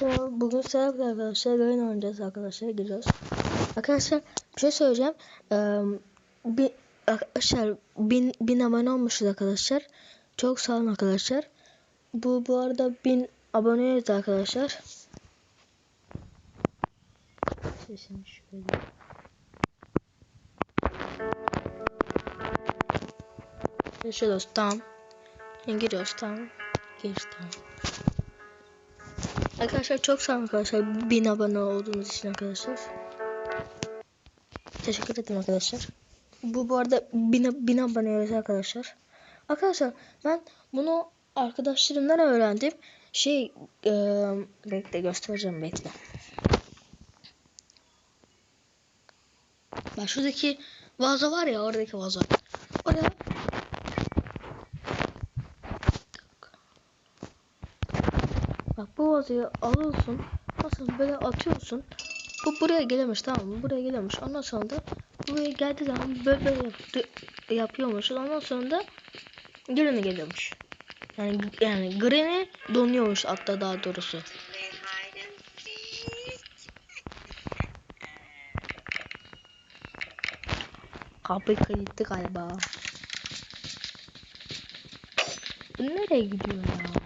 Bugün selam arkadaşlar. Oyun oynayacağız arkadaşlar. Giriyoruz. Arkadaşlar bir şey söyleyeceğim. Ee, bir, arkadaşlar bin, bin abone olmuşuz arkadaşlar. Çok sağ olun arkadaşlar. Bu bu arada bin aboneyiz arkadaşlar. Sesini şöyle. Yaşıyoruz tamam. Giriyoruz tamam. Giriyoruz tamam. Arkadaşlar çok sağ olun arkadaşlar. Bin abone olduğunuz için arkadaşlar. Teşekkür ederim arkadaşlar. Bu bu arada bin, bin aboneyiz arkadaşlar. Arkadaşlar ben bunu arkadaşlarımdan öğrendim. Şey e, bekle göstereceğim bekle. Bak şuradaki vazo var ya oradaki vazo. Oraya Bak bu vazoyu alıyorsun. Nasıl böyle atıyorsun. Bu buraya gelemiş tamam mı? Buraya gelemiş. Ondan sonra da buraya geldiği zaman böyle, böyle yapıyormuş. Ondan sonra da Green'e geliyormuş. Yani yani Green'e donuyormuş hatta daha doğrusu. Kapı kayıttı galiba. Bu nereye gidiyor ya?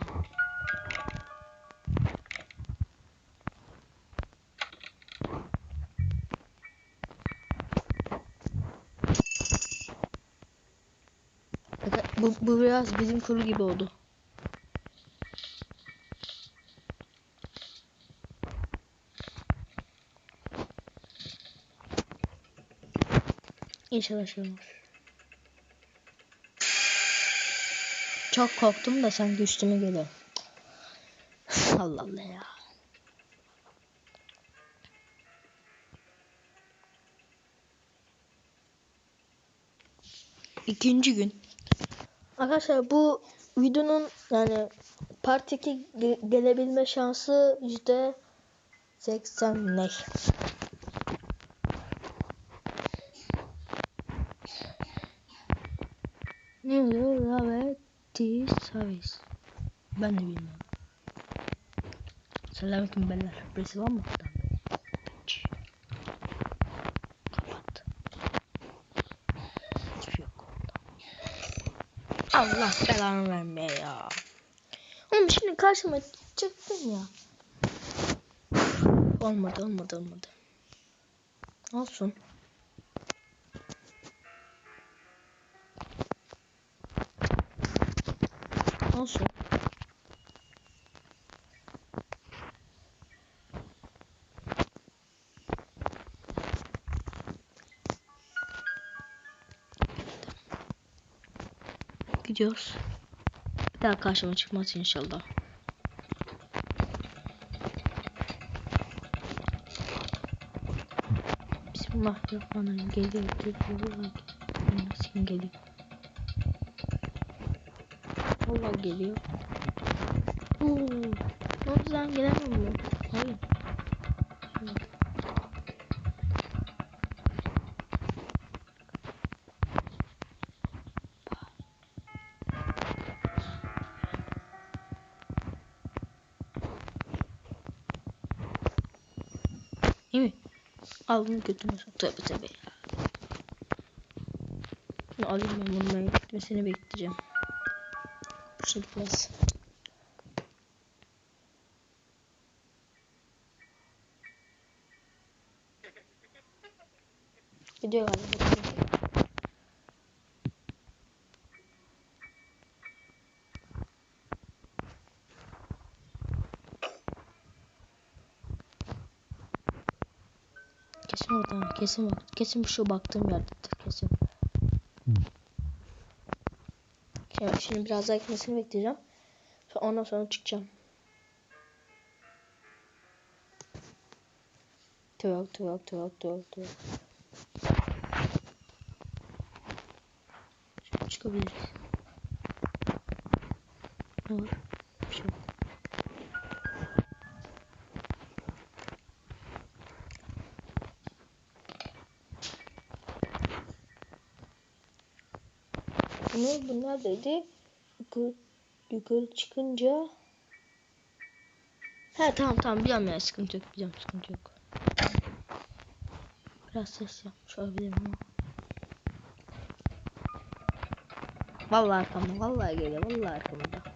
Bu, bu biraz bizim kuru gibi oldu. İnşallah şey olmaz. Çok korktum da sanki üstüme geliyor. Allah Allah ya. İkinci gün. Arkadaşlar bu videonun yani part 2 gelebilme şansı yüzde 80 ne? Ne oluyor ve T service. Ben de bilmiyorum. Selamünaleyküm beyler. Birisi var mı? Kapat. Hiçbir şey yok. Allah belanı vermeye ya. Oğlum şimdi karşıma çıktın ya. Olmadı olmadı olmadı. Olsun. Olsun. Gidiyoruz. Bir daha karşıma çıkmaz inşallah. Bismillahirrahmanirrahim. Geliyor, geliyor. Nasıl geliyor? Allah geliyor. Oo, ne oldu lan gelemem mi? Hayır. Aldım götüme. Tövbe tövbe ya. Bunu alayım ben bunu ben gitmesini bekleyeceğim. Boşuna gitmez. Gidiyor galiba. Kesin orada. Kesin şu baktığım yerdedir. Kesin. Şimdi, şimdi biraz daha gitmesini bekleyeceğim. Sonra ondan sonra çıkacağım. Tuvak tuvak tuvak tuvak tuvak. Şimdi çıkabiliriz. Ne var? Bunu bunlar dedi. Yukarı, yukarı çıkınca He tamam tamam biliyorum ya sıkıntı yok biliyorum sıkıntı yok. Biraz ses yapmış olabilirim ama. Vallahi arkamda vallahi geliyor vallahi arkamda.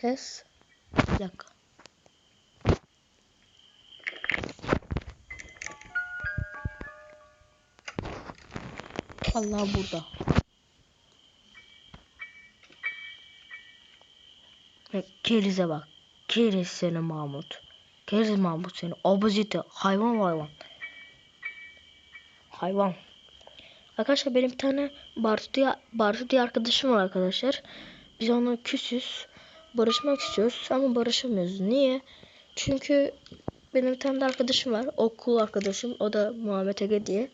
Ses. Bir dakika. Allah burada. Kerize bak. Keriz seni Mahmut. Keriz Mahmut seni. Obezite. Hayvan hayvan. Hayvan. Arkadaşlar benim bir tane Bartu diye, Bartu diye arkadaşım var arkadaşlar. Biz onunla küsüz. Barışmak istiyoruz ama barışamıyoruz. Niye? Çünkü benim bir tane de arkadaşım var. Okul arkadaşım. O da Muhammed Ege diye.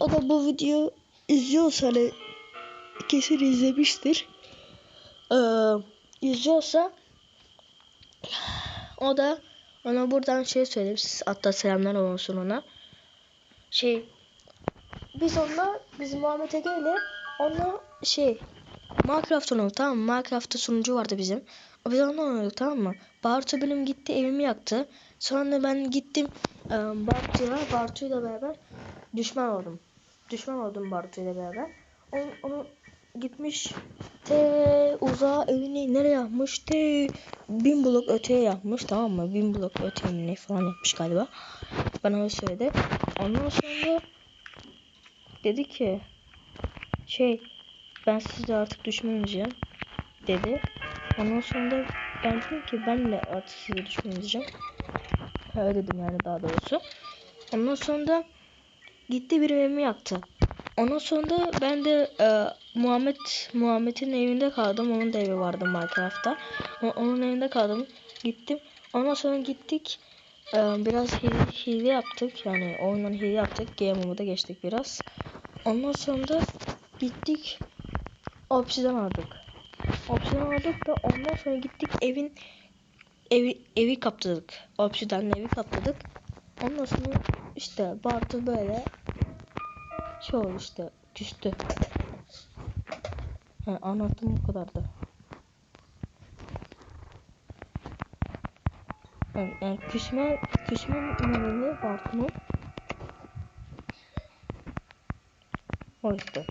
O da bu videoyu izliyorsa hani kesin izlemiştir. Ee, izliyorsa o da ona buradan şey söyleyeyim. Siz hatta selamlar olsun ona. Şey biz onunla biz Muhammed Ege ile onunla şey Minecraft oynadık tamam mı? Minecraft'ta sunucu vardı bizim. O biz onunla oynadık tamam mı? Bartu benim gitti evimi yaktı. Sonra ben gittim e, Bartu'ya Bartu'yla beraber düşman oldum. Düşman oldum Bartu'yla beraber. Onu, onu gitmiş te uzağa evini nereye yapmış? Te bin blok öteye yapmış tamam mı? Bin blok öteye ne falan yapmış galiba. Bana öyle söyledi. Ondan sonra dedi ki şey ben sizle artık düşman dedi. Ondan sonra da ben dedim ki ben de artık size düşman Öyle dedim yani daha doğrusu. Ondan sonra da gitti bir evimi yaktı. Ondan sonra da ben de e, Muhammed Muhammed'in evinde kaldım. Onun da evi vardı Minecraft'ta. Onun evinde kaldım. Gittim. Ondan sonra gittik. e, biraz hile, hile yaptık. Yani oyundan hile yaptık. Game mode'a geçtik biraz. Ondan sonra da gittik. Obsidian aldık. Obsidian aldık da ondan sonra gittik evin evi evi kaptırdık. Obsidian'la evi kaptırdık. Ondan sonra işte Bartu böyle şey oldu işte küstü. Ha, anlattım bu kadardı. Yani, yani küsme küsme nedeni Bartu'nun o işte.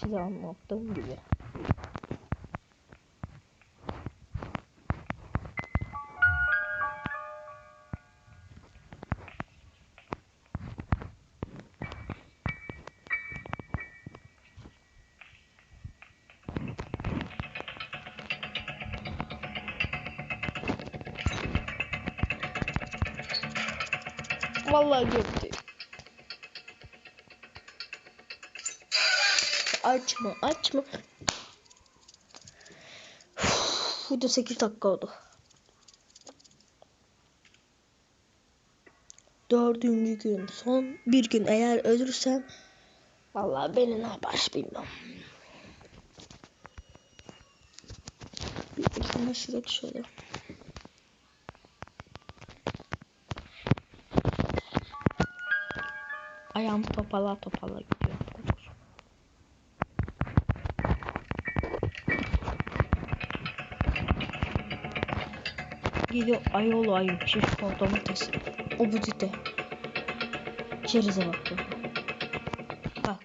Size anlattığım gibi. Vallahi gördü. Açma, açma. Uf, Video 8 dakika oldu. Dördüncü gün, son bir gün eğer ölürsem vallahi beni ne yapar bilmiyorum. Bir şurada şöyle. Ayağım topala topala gidiyor. Ayol ayol şişko domates. Obudite. Bak. ya. Bak.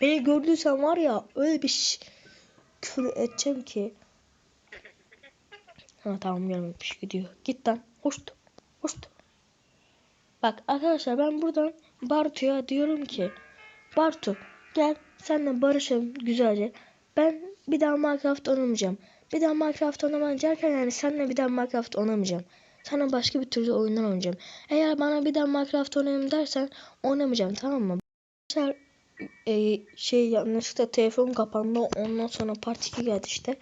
Beni gördüysen var ya öyle bir küfür edeceğim ki. Ha tamam görmemiş gidiyor. Git lan. Hoştu. Hoştu. Bak arkadaşlar ben buradan Bartu'ya diyorum ki Bartu gel senle barışalım güzelce. Ben bir daha Minecraft oynamayacağım. Bir daha Minecraft oynamayacağım yani seninle bir daha Minecraft oynamayacağım. Sana başka bir türlü oyunlar oynayacağım. Eğer bana bir daha Minecraft oynayayım dersen oynamayacağım tamam mı? Arkadaşlar e, şey yanlışlıkla telefon kapandı ondan sonra part 2 geldi işte.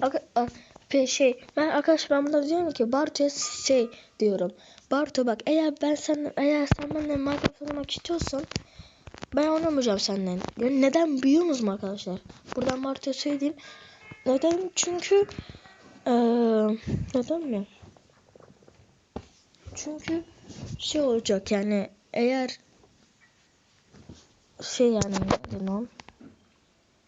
Aga- a- pe- şey ben arkadaşlar ben burada diyorum ki Bartu'ya şey diyorum. Bartu bak eğer ben sen eğer sen benimle Minecraft oynamak istiyorsan ben oynamayacağım seninle. Yani neden biliyor musunuz arkadaşlar? Buradan Bartu'ya söyleyeyim. Neden? Çünkü Ee, neden mi? Çünkü şey olacak yani eğer şey yani neden o?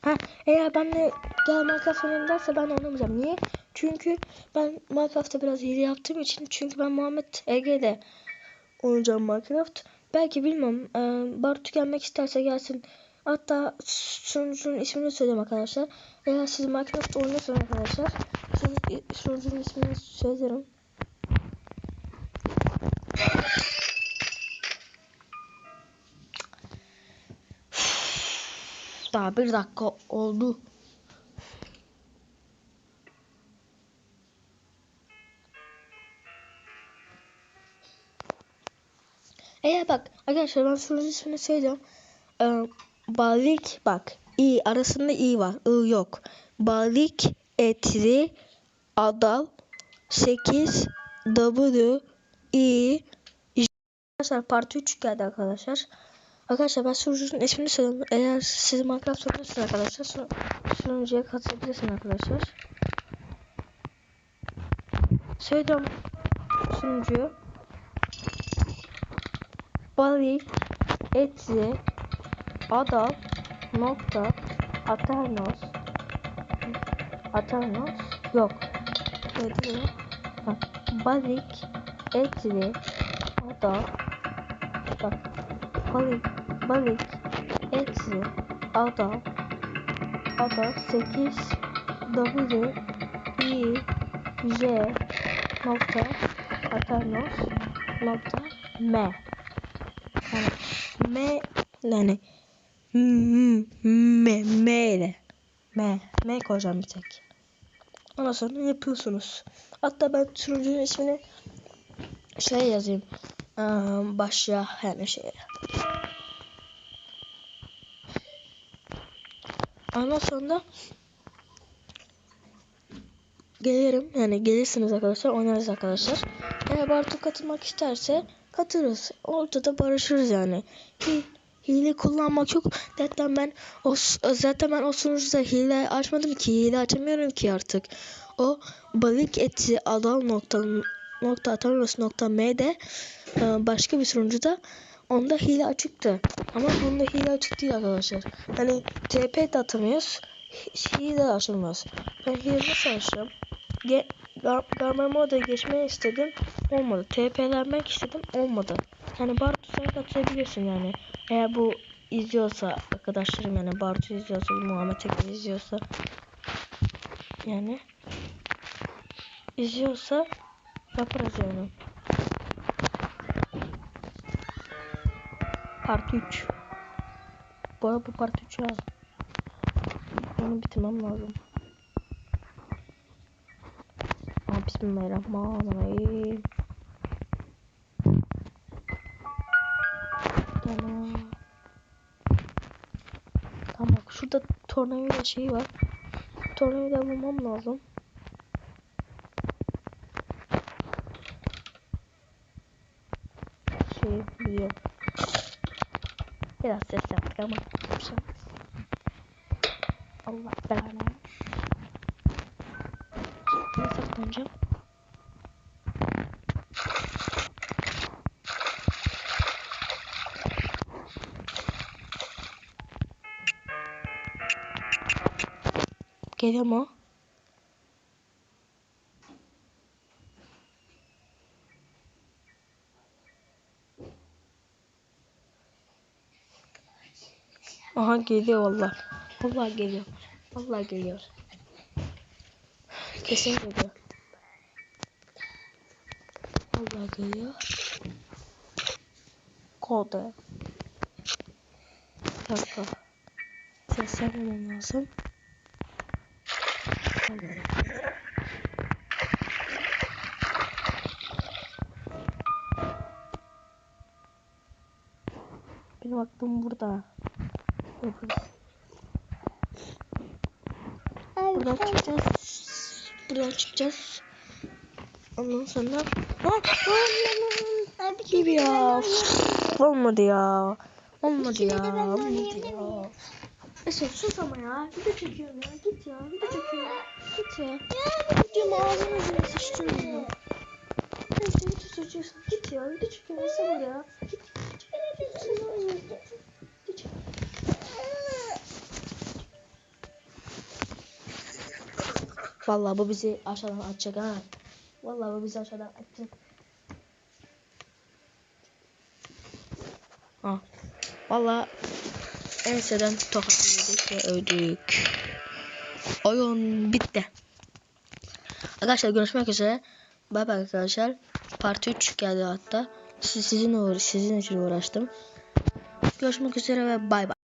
Ha, eğer benle gel Minecraft oynayalım derse ben oynamayacağım. Niye? Çünkü ben Minecraft'ta biraz hile yaptığım için çünkü ben Muhammed Ege'de oynayacağım Minecraft. Belki bilmem. E, Bartu gelmek isterse gelsin. Hatta sunucunun ismini söyleyeyim arkadaşlar. Eğer siz Minecraft oynuyorsanız arkadaşlar siz sunucunun ismini söylerim. Daha bir dakika oldu. Eğer bak arkadaşlar ben sunucu ismini söyleyeceğim. Ee, Balik bak i arasında i var. I yok. Balik etri adal 8 W i. Arkadaşlar part 3 geldi arkadaşlar. Arkadaşlar ben sunucunun ismini söyleyeyim. Eğer siz Minecraft oynuyorsanız arkadaşlar sun sunucuya katılabilirsiniz arkadaşlar. Söyleyeceğim sunucuyu. Bali Etsy Adal nokta Aternos. Aternos? Yok. Bak Balik Etsy Adal. Bak Balik Balik Etsy Adal. Adal 8 W I J nokta Aternos nokta M. Yani M yani m m ile m m koyacağım bir tek. Ondan sonra yapıyorsunuz. Hatta ben sunucunun ismini şey yazayım. Ee, başya yani şey. Ondan sonra gelirim yani gelirsiniz arkadaşlar oynarız arkadaşlar. Eğer Bartu katılmak isterse katılırız. Ortada barışırız yani. Hi, hile kullanmak yok. Zaten ben o zaten ben o sunucuda hile açmadım ki. Hile açamıyorum ki artık. O balık eti adam nokta nokta atamıyoruz nokta m'de e, başka bir sunucuda onda hile açıktı. Ama bunda hile açık değil arkadaşlar. Hani TP de atamıyoruz. Hile de açamıyoruz. Ben hile nasıl açacağım? Garma moda geçmeyi istedim. Olmadı. TP'lenmek istedim. Olmadı. Yani Bartu sen katılabilirsin yani. Eğer bu izliyorsa arkadaşlarım yani Bartu izliyorsa Muhammed Eker izliyorsa yani izliyorsa yaparız yani. Part 3 Bu arada bu part 3 ya. Onu bitirmem lazım. Bismillahirrahmanirrahim. Tamam. Tamam bak şurada tornavida şeyi var. Tornavida bulmam lazım. Şey biliyorum. Biraz ses yaptık ama. Şey Allah belanı. Ne saklanacağım? Geliyor mu? Aha geliyor valla. Vallahi geliyor. Vallahi geliyor. Kesin geliyor. Vallahi geliyor. Kodu. Bir dakika. Ses yapmam lazım. Benim aklım burada. Buradan çıkacağız. Buradan çıkacağız. Ondan sonra gibi ya. Olmadı ya. Olmadı ya. Olmadı ya. Esat sus ama ya. Video çekiyorum ya. Git ya. Video çekiyorum. Git ya. Videomu ağzına yüzüne sıçtın ya. Neyse video çekiyorsun. Git ya. Video çekiyorum. Sabır ya. Git. Git. Git. Git. Git. Vallahi bu bizi aşağıdan atacak ha. Vallahi bu bizi aşağıdan atacak. Ha. Vallahi enseden tokatladık ve öldük. Oyun bitti. Arkadaşlar görüşmek üzere. Bay bay arkadaşlar. Part 3 geldi hatta. Siz, sizin uğra sizin için uğraştım. Görüşmek üzere ve bay bay.